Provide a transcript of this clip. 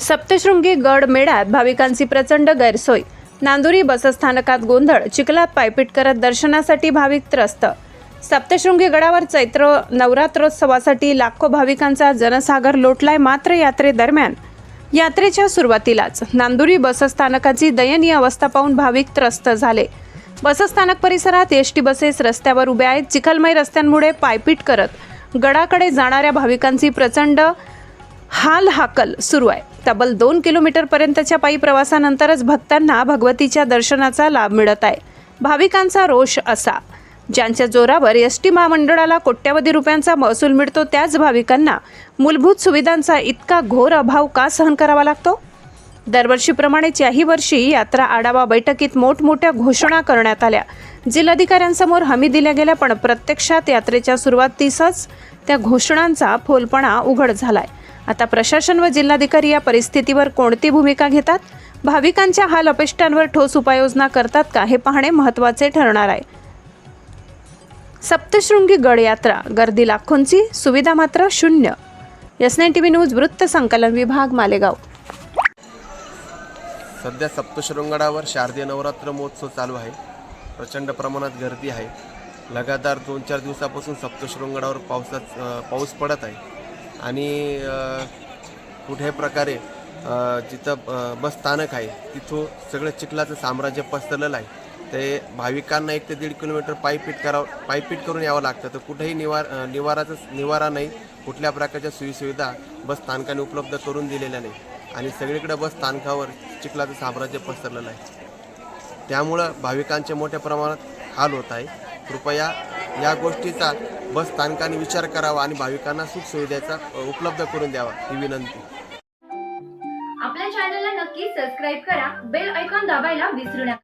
सप्तशृंगी गड मेळ्यात भाविकांची प्रचंड गैरसोय. नांदुरी बसस्थानकात गोंधळ चिखलात पायपीट करत दर्शनासाठी भाविक त्रस्त. सप्तशृंगी गडावर चैत्र नवरात्रोत्सवासाठी लाखो भाविकांचा जनसागर लोटलाय मात्र यात्रेदरम्यान यात्रेच्या सुरुवातीलाच नांदुरी बसस्थानकाची दयनीय अवस्था पाहून भाविक त्रस्त झाले. बसस्थानक परिसरात एस टी बसेस रस्त्यावर उभ्या आहेत. चिखलमय रस्त्यांमुळे पायपीट करत गडाकडे जाणाऱ्या भाविकांची प्रचंड हाल हाकल सुरू आहे. तब्बल दोन किलोमीटरपर्यंतच्या पायी प्रवासानंतरच भक्तांना भगवतीच्या दर्शनाचा लाभ मिळत आहे. भाविकांचा रोष असा. ज्यांच्या जोरावर एस टी महामंडळाला कोट्यवधी रुपयांचा महसूल मिळतो त्याच भाविकांना मूलभूत सुविधांचा इतका घोर अभाव का सहन करावा लागतो? दरवर्षीप्रमाणेच याही वर्षी यात्रा आढावा बैठकीत मोठमोठ्या घोषणा करण्यात आल्या. जिल्हाधिकाऱ्यांसमोर हमी दिल्या गेल्या पण प्रत्यक्षात यात्रेच्या सुरुवातीसच त्या घोषणांचा फोलपणा उघड झालाय. आता प्रशासन व जिल्हाधिकारी या परिस्थितीवर कोणती भूमिका घेतात? भाविकांच्या हाल अपेष्टांवर ठोस उपाययोजना करतात का? हे पाहणे महत्त्वाचे ठरणार आहे. सप्तशृंगी गड यात्रा गर्दी लाखोंची सुविधा मात्र शून्य. S nine T V news वृत्त संकलन विभाग मालेगाव. सध्या सप्तशृंगडावर शारदीय नवरात्र महोत्सव चालू आहे. प्रचंड प्रमाणात गर्दी आहे. लगातार दोन चार दिवसापासून सप्तशृंगडावर पावसात पाऊस पडत आहे. आणि अ, प्रकारे जिथं बसस्थानक बस स्थानक आहे तिथून सगळं चिखलाचं साम्राज्य पसरलेलं आहे. ते भाविकांना एक ते दीड किलोमीटर पायपीट करावं पायपीट करून यावं लागतं. तर कुठेही निवार निवाराचं निवारा नाही कुठल्या प्रकारच्या सोयीसुविधा बस स्थानकाने उपलब्ध करून दिलेल्या नाही. आणि सगळीकडे बस स्थानकावर चिखलाचं साम्राज्य पसरलेलं आहे. त्यामुळं भाविकांचे मोठ्या प्रमाणात हाल होत आहे. कृपया या गोष्टीचा बस स्थानकाने विचार करावा आणि भाविकांना सुखसुविधेचा अ, उपलब्ध करून द्यावा ही विनंती. आपल्या चॅनलला नक्की सबस्क्राईब करा बेल ऐकॉन दाबायला विसरू नका.